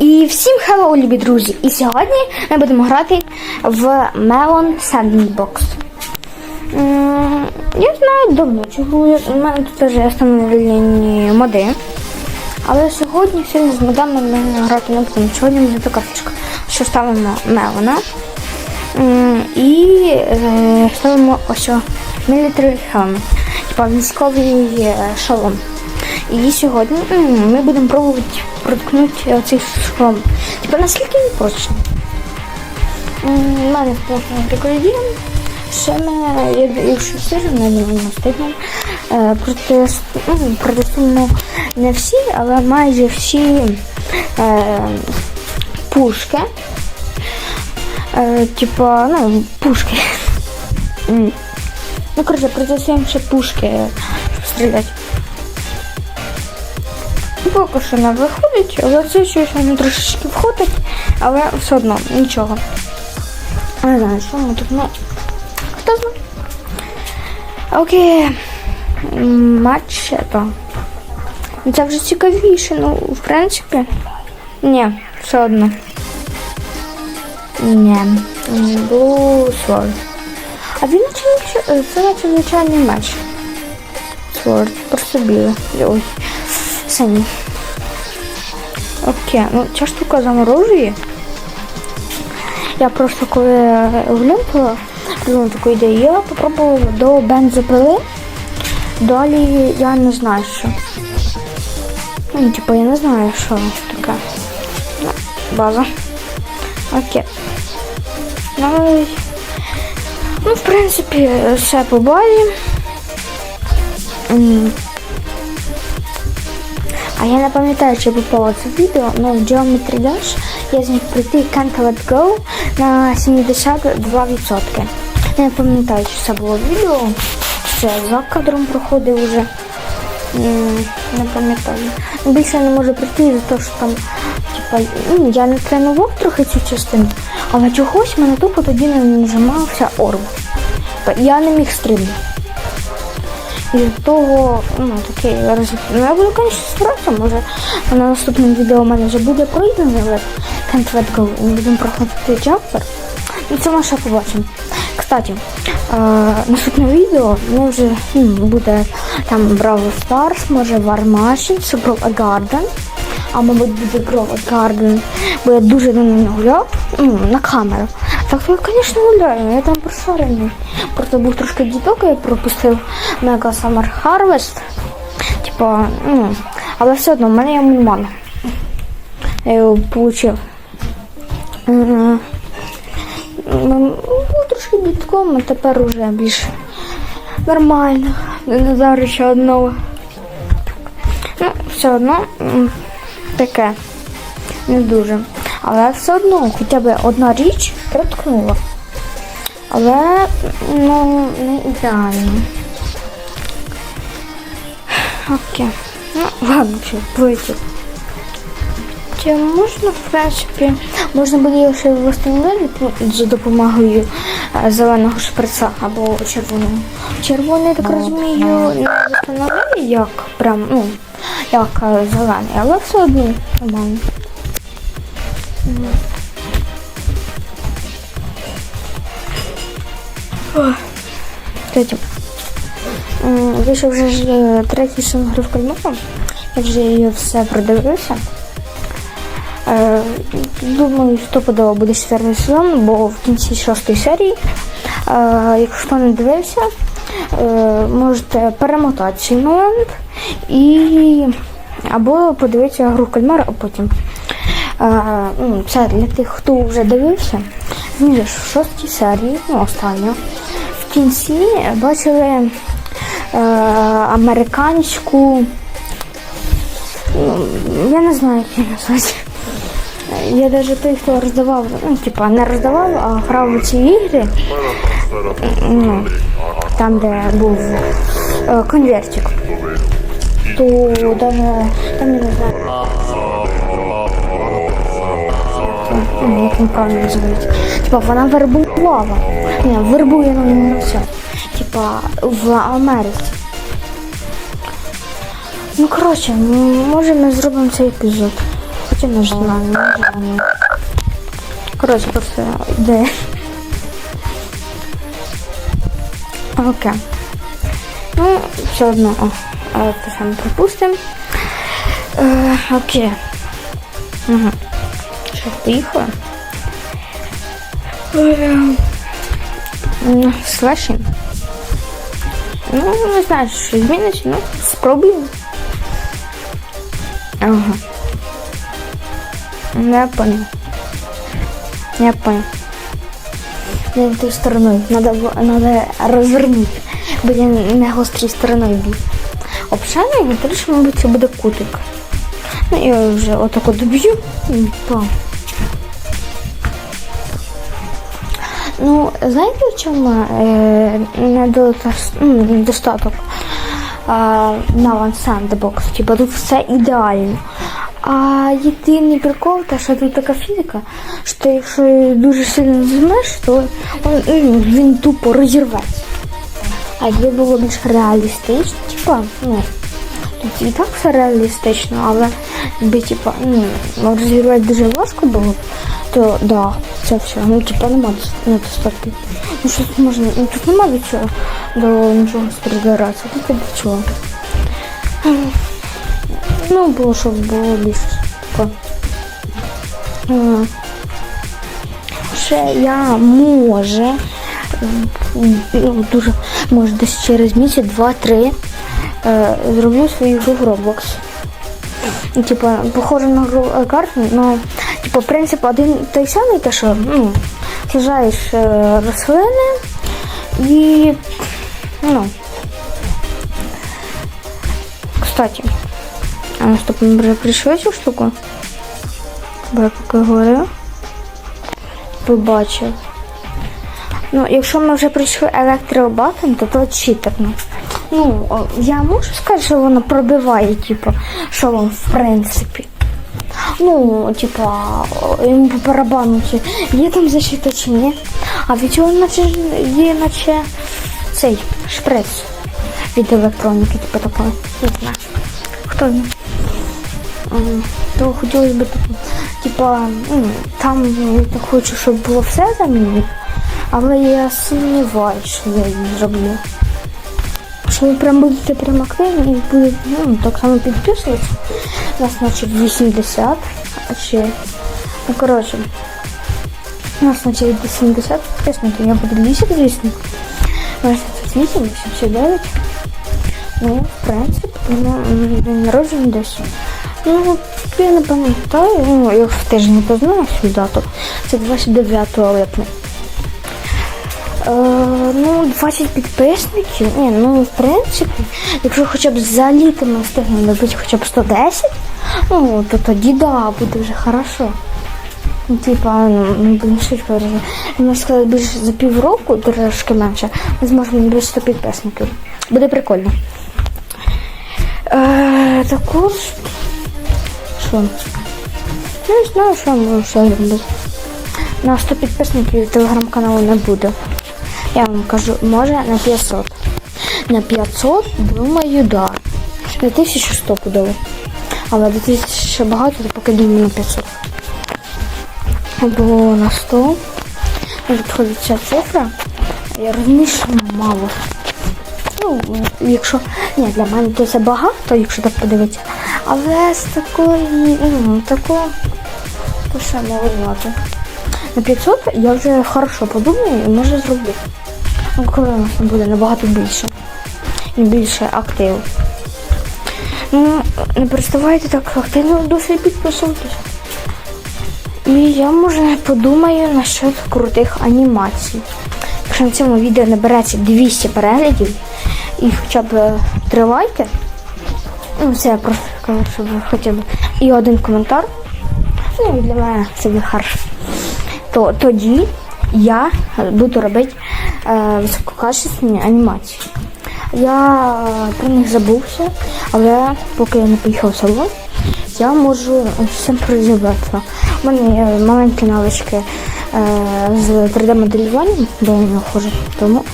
І всім хеллоу, любі друзі! І сьогодні ми будемо грати в Melon Sandbox. Я знаю давно я- У мене тут вже встановлені моди. Але сьогодні сьогодні з модами ми грати не будемо. Сьогодні буде така фішка, що ставимо Мелона. І е, ставимо ось military helmet, типа військовий е, шолом. І сьогодні ми будемо пробувати проткнути цей шолом. Типа наскільки він прочний. У мене в прошлому прикладі ще ми, якщо сижу, не думаю, стигнемо. Е, проти, ну, протестуємо не всі, але майже всі е, пушки. Е, типа, ну, пушки. Ну, коротше, протестуємо ще пушки, щоб стріляти. Ну, Поки що не виходить, але це щось воно трошечки входить, але все одно нічого. Не знаю, що ми тут, ну, хто знає. Окей. Матч это. Це вже цікавіше, ну, в принципі. Ні, все одно. Ні. Blue Sword. А він наче це наче звичайний меч. Sword. Просто білий. Ой. Синій. Окей, ну ця штука заморожує. Я просто коли глянула, придумала таку ідею, я попробувала до бензопили. Далі я не знаю, що. Ну, типу, я не знаю, що таке. Ну, база. Окей. Ну, ну, в принципі, все по базі. А я не пам'ятаю, чи попало це відео, але в Geometry Dash я зміг пройти Can't Go на 72%. Я не пам'ятаю, чи це було відео. Це за кадром проходив уже. Не пам'ятаю. Більше я не можу прийти за те, що там, типа, ну, я не тренував трохи цю частину, але чогось мене тупо тоді не нажимався орб. Я не міг стрибнути. І з того, ну, такий. Ну, я буду, звісно, старатися, може на наступному відео у мене вже буде Let Go. Ми будемо проходити джампер. Ну, це ми ще побачимо. Кстати, е, наступне відео ми вже ну, буде там Brawl Stars, може Machine, Super Garden. А мабуть буде Garden, бо я дуже давно не гуляв ну, на камеру. Так я, звісно, гуляю, я там просорений. Просто був трошки діток, я пропустив Mega Summer Harvest. Типа, ну, але все одно в мене є мульман. Я його отримав. Був трошки дітком, а тепер уже більш нормально. Динозаврича одного. Ну, все одно таке. Не дуже. Але все одно хоча б одна річ проткнула. Але ну, не ідеально. Окей. Ну, ладно, що, плитів. Чи можна, в принципі, можна його ще встановити за допомогою е, зеленого шприца або червоного. Червоний, я так розумію, не встановили як прям, ну, як е, зелений, але все одно нормально. Мгм. Ох. Кстати, м, вийшов вже ж е, третій сон гри в кальмару. Я вже її все продивився. Е, Думаю, стопудово буде четвертий сезон, бо в кінці шостої серії, е, якщо не дивився, можете перемотати цей момент і або подивитися гру кальмар, а потім. Ну, Це для тих, хто вже дивився. Він же в шостій серії, ну остання. В кінці бачили е, американську. Ну, я не знаю, як її назвати. Я навіть той, хто роздавав, ну, типа не роздавав, а грав у ці ігри, ну, там, де був е, конвертик. То даже, там не знаю. Як він правильно називається. Типа вона вербувала. Ні, вербує не все. Типа в Америці. Ну коротше, може ми зробимо цей епізод. Хоча не знаю, не знаю. Коротше, просто йде. Окей. Ну, все одно, о, е, те саме пропустимо. Е, окей. Угу. Що, поїхали? Е. Ну, не знаю, що зміниться, ну, спробуємо. Ага. Я понял. Я понял. Не той стороною. Надо, надо розвернути. Бо я не гострій стороною б'ю. Обшаний, і далі, мабуть, це буде кутик. Ну, я вже отако доб'ю. і то. Знаєте, в чому е, недостаток, ну, недостаток а, на One Sandbox? Типа тут все ідеально. А єдиний прикол, те, що тут така фізика, що якщо дуже сильно зажмеш, то він, ну, він тупо розірветься. А якби було більш реалістично, типа, ну, тут і так все реалістично, але якби типа, ну, розірвати дуже важко було, то да, це все. Ну, типа, нема дос- недостатку. Ну, що тут можна, ну тут нема до чого, до нічого спридиратися, тут до чого. Ну, було, щоб було більш типа. е, Ще я може ну, дуже може десь через місяць, два-три е, зроблю свою гру в Roblox. Ну, Типа, похоже на е, карту, но типа принцип один той самий, те, що ну, сажаєш е, рослини і ну. Кстати, а ми вже прийшли цю штуку. Я поки говорю. Побачив. Ну, якщо ми вже прийшли електробатом, то то читерно. Ну, я можу сказати, що воно пробиває, типу, що вам в принципі. Ну, типа, йому по барабану, є там защита чи ні. А від цього наче є наче цей шприц від електроніки, типу такої. Не знаю. Хто він? То хотілося б типа, ну, там я хочу, щоб було все замінити, але я сумніваюся, що я її зроблю. Якщо ви прям будете прям активні і будете ну, так само підписуватися, у нас значить 80, а ще, ну коротше, у нас значить 80 підписників, я буду 10, звісно. У нас 88, 89. Ну, в принципі, день народження десь. Ну, я не пам'ятаю, ну, я тиждень не познаю свою дату. Це 29 липня. Е, ну, 20 підписників. Ні, ну, в принципі, якщо хоча б за літо ми встигнемо добити хоча б 110, ну, то тоді да, буде вже хорошо. Ну, типа, ну, ми будемо швидко розуміти. Можна сказати, більше за півроку, трошки менше, ми зможемо набити 100 підписників. Буде прикольно. Е, також. Що? Я не знаю, що можу ще зробити. На 100 підписників телеграм-каналу не буде. Я вам кажу, може на 500. На 500, думаю, да. На 1100 подали. Але до 1000 ще багато, то поки думаю на 500. Бо на 100 не підходить ця цифра. Я розумію, що мало. Ну, якщо ні, для мене то це багато, якщо так подивитися. Але з такої, ну, такого, то ще маловато. На 500 я вже хорошо подумаю і може зроблю. Ну, коли у нас буде набагато більше. І більше активу. Ну, не переставайте так активно досить підписуватися. І я може подумаю насчет крутих анімацій. Якщо на цьому відео набереться 200 переглядів і хоча б е, три лайки, ну це я просто кажу, щоб хоча б і один коментар, ну для мене це буде хорошо, то тоді я буду робити е, висококачественні анімації. Я про них забувся, але поки я не поїхав в салон, я можу всім призиватися. У мене є маленькі навички е, з 3D-моделюванням, бо я не хожу, тому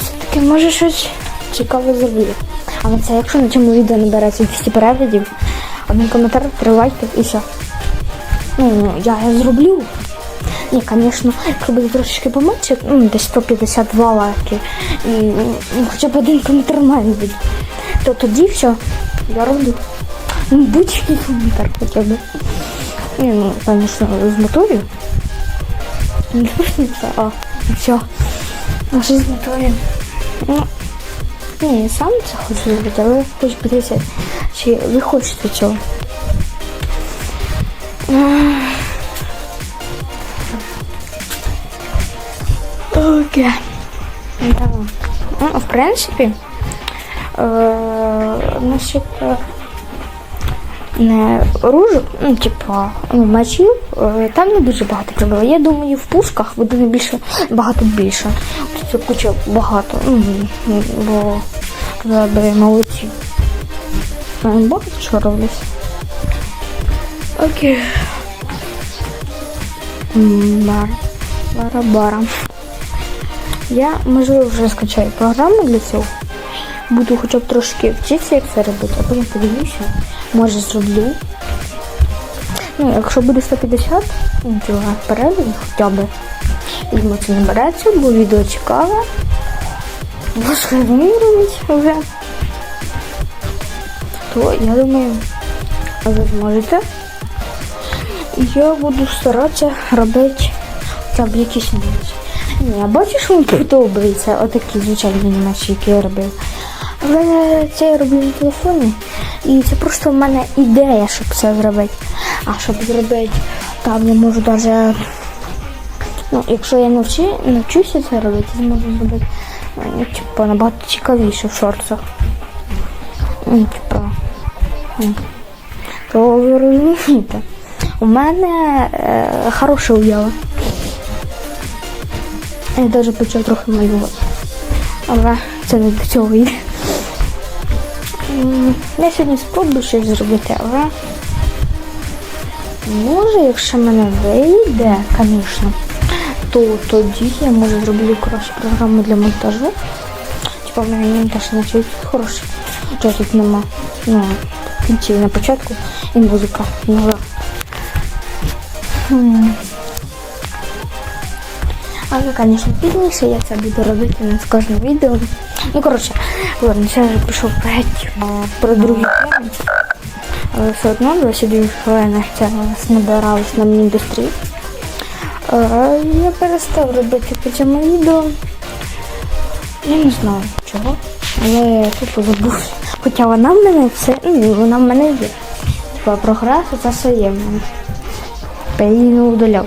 все-таки може щось цікаве зроблю. Але це якщо на цьому відео набереться 200 переглядів, один коментар, три лайки і все. Ну, я зроблю. Ні, звісно, буде трошечки поменше, ну, десь 152 лайки, і ну, хоча б один коментар має бути, то тоді все, я роблю. Ну, будь-який коментар хоча б. Ні, ну, звісно, з моторів. Не це, а все. Що з моторів? Ну, ні, сам це хочу зробити, але хочу подивитися, чи ви хочете цього. Да. Ну, в принципі, е, насчет е, не ружок, ну, типа, ну, мечів, е, там не дуже багато проблем. Я думаю, в пушках буде не більше, багато більше. Це куча багато. Ну, бо туди молодці. Багато що роблять. Окей. Бар. Бара-бара. Я, можливо, вже скачаю програму для цього. Буду хоча б трошки вчитися, як це робити, а потім подивлюся. Може зроблю. Ну, якщо буде 150 ну, тіла переглядів хоча б. Візьмо це не береться, бо відео цікаве. Важко вимірюють вже. То я думаю, ви зможете. Я буду старатися робити хоча якісь німечі. Ні, я бачу, що мені подобається отакі звичайні німечі, які я робив. Але це я роблю на телефоні. І це просто в мене ідея, щоб це зробити. А щоб зробити, там я можу навіть. Ну, якщо я навчи, навчуся це робити, я зможу зробити ну, типу, набагато цікавіше в шорцах. Ну, типу, ну, то ви розумієте. У мене е, хороша уява. Я навіть почав трохи малювати. Але це не до цього йде. Я сьогодні спробую щось зробити, але може, якщо мене вийде, звісно, то тоді я може зроблю краще програму для монтажу. Типа в мене монтаж наче тут хороший. Чого тут нема. Ну, кінці на початку і музика. Ну. Але, звісно, пізніше я це буду робити з кожним відео. Ну, коротше, ладно, це вже геть про другі теми. Але все одно 22 хвилини це набиралось на індустрії. Е, Я перестав робити по цьому відео. Я не знаю чого, але я тупо забув. Хоча вона в мене все, ну, вона в мене є. Типа прогрес це своє в мене. Я її не удаляв.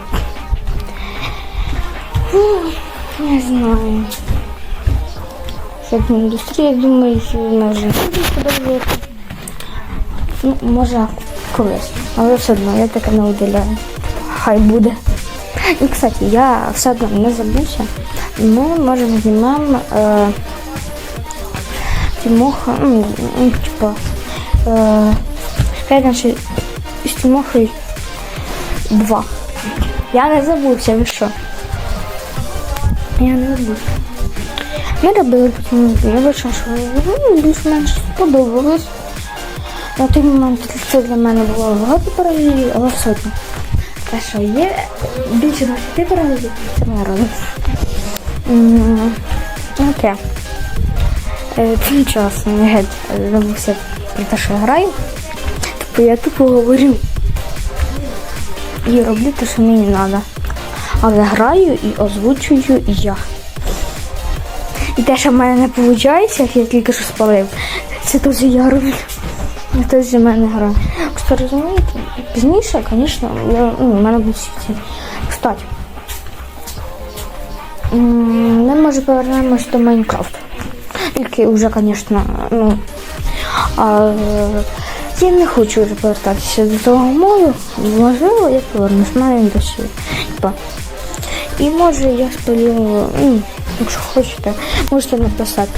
Не знаю. На індустрія, думаю, що вона вже буде. Ну, може, колись. Але все одно я таке не виділяю. Хай буде. І, кстати, я все одно не забувся. Ми можемо знімемо е, Тимоха, ну, ну, типа, е, ще з Тимохою 2. Я не забувся, ви що? Я не забувся. Ми робили потім, я бачила, що ну, більш-менш сподобалось. На той момент це для мене було багато паралелів, але все одно. Те, що є більше 20 паралелів, це моя радість. Окей. Е, Тим часом я геть забувся про те, що я граю. Тобто я тупо говорю і роблю те, що мені треба. Але граю і озвучую я. І те, що в мене не виходить, як я тільки що спалив, це теж я роблю. Хтось за мене грає. Кстати, розумієте, пізніше, звісно, ну, в мене будуть ці. Кстати, ми може повернемось до Майнкрафту. Тільки вже, звісно, ну. А, я не хочу вже повертатися до того моду. Можливо, я повернусь на індустрію. І може я спалю, ну, якщо хочете, можете написати,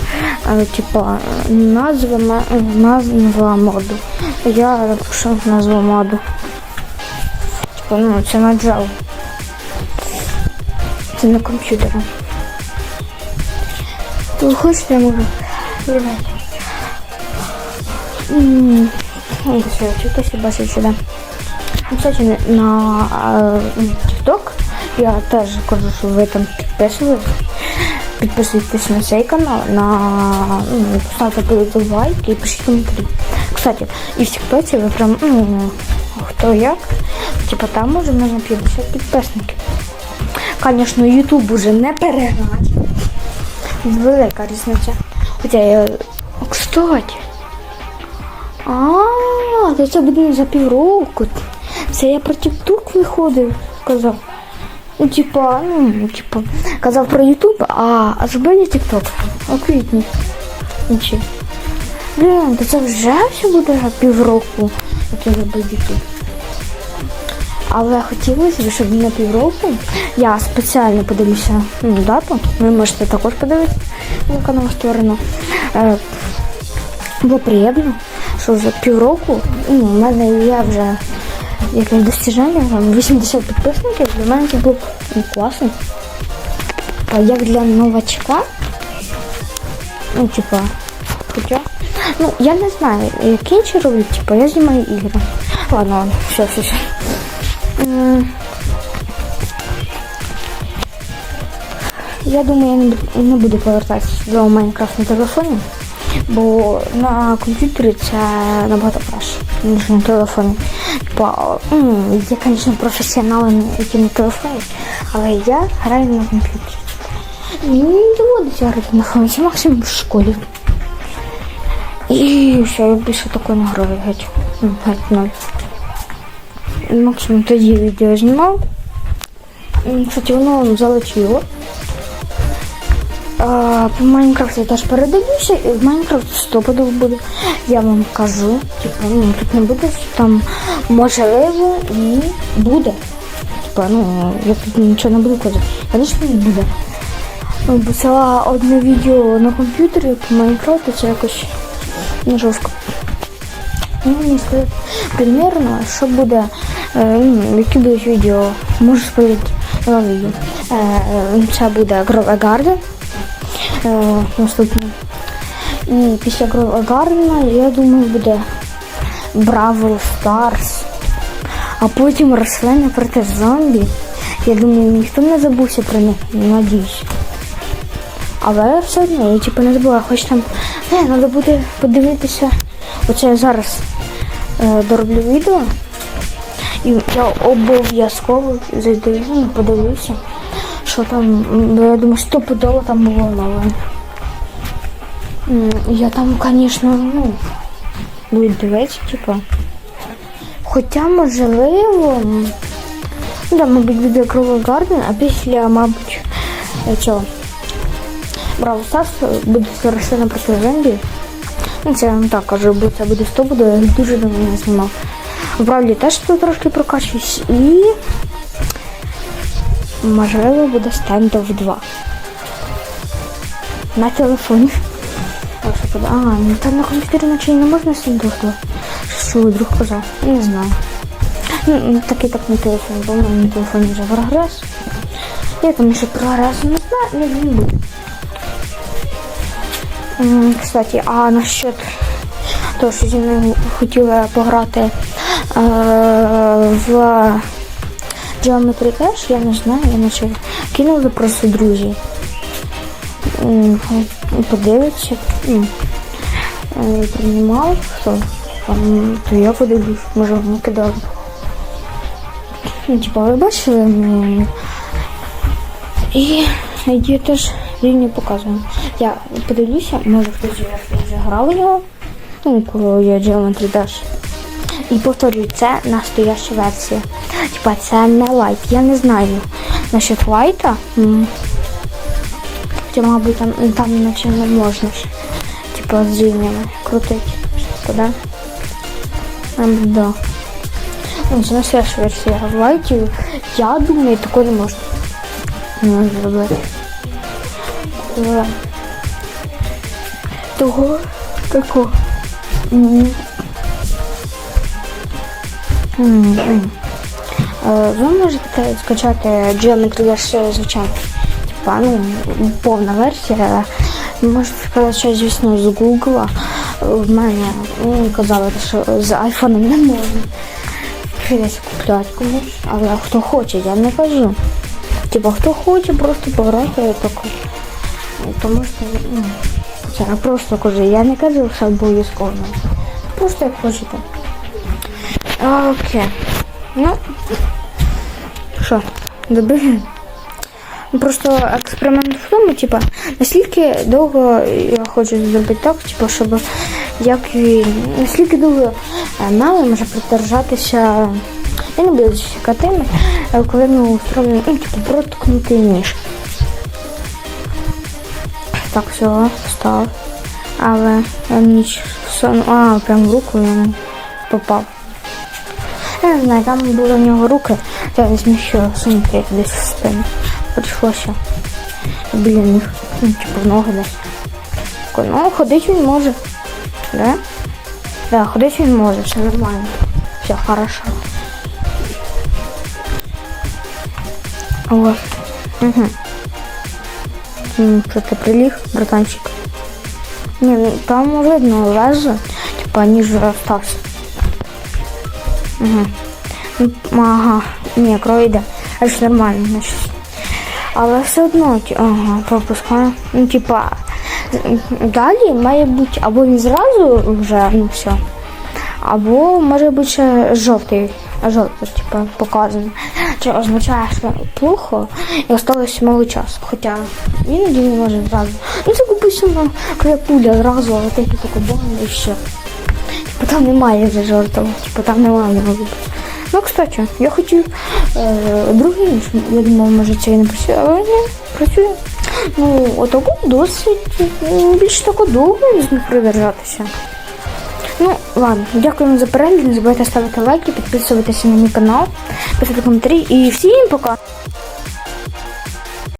е, типа, назва, е, назва моду. Я напишу назву моду. Типа, ну, це на Java. Це на комп'ютері. То хочете, я можу. Ну, це я бачить сюди. Ну, Кстати, на е, TikTok я теж кажу, що ви там підписуєтесь. Підписуйтесь на цей канал, на ну, ставте лайк і пишіть коментарі. Кстати, і в Тіктоці ви прям, ну, хто як, типа там може можна 50 підписників. Звісно, Ютуб уже не перегнати. Велика різниця. Хоча я. Кстати. А, то це буде не за півроку. Це я про TikTok виходив, казав. Ну, типа, ну, типа, казав про Ютуб, а, зробили TikTok у квітні. Нічого. Блін, то це вже все буде півроку, як я зробив Ютуб. Але хотілося б, щоб на півроку я спеціально подивлюся ну, дату. Ви можете також подивитися на канал створено. Е, було приємно, що вже півроку ну, в мене є вже якесь достіження, там 80 підписників, для мене це було ну, класно. А як для новачка, ну, типа, хоча, ну, я не знаю, як інші роблять, типа, я знімаю ігри. Ладно, ладно, все, все, все. Я думаю, я не не буду повертатися до Майнкрафт на телефоні, бо на комп'ютері це набагато краще, ніж на телефоні. Типа, м, є, звісно, професіонали, які на телефоні, але я граю на комп'ютері. Мені не доводиться грати на це максимум в школі. І все, я більше такої не граю геть. Ну, Геть ноль. Максимум тоді відео знімав. Кстати, воно залетіло. По Майнкрафту я теж передивлюся, і в Майнкрафт стопудово буде. Я вам кажу, типу, ну тут не буде, там можливо і буде. Типа, ну, я тут нічого не буду казати. Звісно, буде. Ну, Бо це одне відео на комп'ютері по Майнкрафту, це якось не жорстко. Ну, мені сказати, примірно, що буде, е, ну, які будуть відео, можу сподівати два відео. Е, це буде Grove Garden е. І після Garden, я думаю, буде Бравл Старс. А потім рослини проти зомбі. Я думаю, ніхто не забувся про них, надіюсь. Але все одно, я типу не забула, хоч там не, треба буде подивитися. Оце я зараз е, дороблю відео. І я обов'язково зайду, ну, подивлюся, що там, я думаю, стопудово там було нове. Я там, звісно, ну, буду дивитися, типу. Хоча, можливо, ну, да, мабуть, буде Кровий Гарден, а після, мабуть, цього. Браво Старс буде рослина проти зомбі. Ну, це я вам так кажу, бо це буде 100 буде, я дуже давно не знімав. В Бравлі теж трошки прокачуюсь і можливо буде стендов 2. На телефоні. А, ну там на комп'ютері наче не можна стендов 2. Що друг казав? Не знаю. Ну, ну, так і так на телефоні, бо в мене на телефоні вже прогрес. Я там ще прогрес не знаю, не буду. Кстати, а насчет того, що зі мною хотіли пограти е, в Geometry Dash, я не знаю, я наче кинули просто друзі. М, Подивиться. м, е, Приймав, хто то я подивлюсь, може вони кидали. Ну, типа, ви бачили мені? І я теж рівні показуємо. Я подивлюся, може хтось вже грав його. Ну, коли є Geometry Dash. І повторюю, це настояща версія. Типа це не лайт. Я не знаю насчет лайта. Хоча, мабуть, там, там наче не можна. Типа з рівнями крутити. Да? Да. Ну, це настояща версія. В лайті, я думаю, такого не можна. Не можна зробити. Е, Того такого. Е, Ви можете скачати Geometry Dash, звичайно. Типа, ну, повна версія. Можете скачати, звісно, з Google. в мене казали, що з айфоном не можна. Прийдеться купляти комусь, але хто хоче, я не кажу. Типа хто хоче просто пограти, я так. Тому що, ну, це просто кажу, я не кажу, що обов'язково. Просто як хочете. Окей. Ну, що? Ну, Просто експеримент в тому, типа, наскільки довго я хочу зробити так, типа, щоб як і наскільки довго мало може придержатися. Я не буду чекати, коли ми устроїмо, ну, типу, проткнути ніж. Так, все, став. Але ніч сон. А, прям в руку йому попав. Я не знаю, там були в нього руки, я ще сунути десь в спину. Прийшлося біля них, ну, типу в ноги десь. Ну, ходить він може. Да? Да, ходить він може, все нормально. Все хорошо. Вот. Угу. Что ты приліг, братанчик? Не, ну там видно лезо, типа ніж остався. Угу. Ага, ні, кров йде. А ж нормально, значить. Але все одно, ага, пропускаю. Ну, типа, далі має бути або він зразу вже, ну все. Або може бути ще жовтий, жовтий, типа, показано. Це означає, що плохо і осталось мало часу. Хоча іноді не може зразу. Ну це допустимо, коли пуля зразу, але такі таку бомбу і все. Типу там немає жовтого, типу там немає його бути. Ну, кстати, я хотів е, другий я думав, може це і не працює, але не працює. Ну, отаку досить більш таку довго придержатися. Ну, ладно, дякую за перегляд. Не забувайте ставити лайки, підписуватися на мій канал, писати коментарі і всім пока!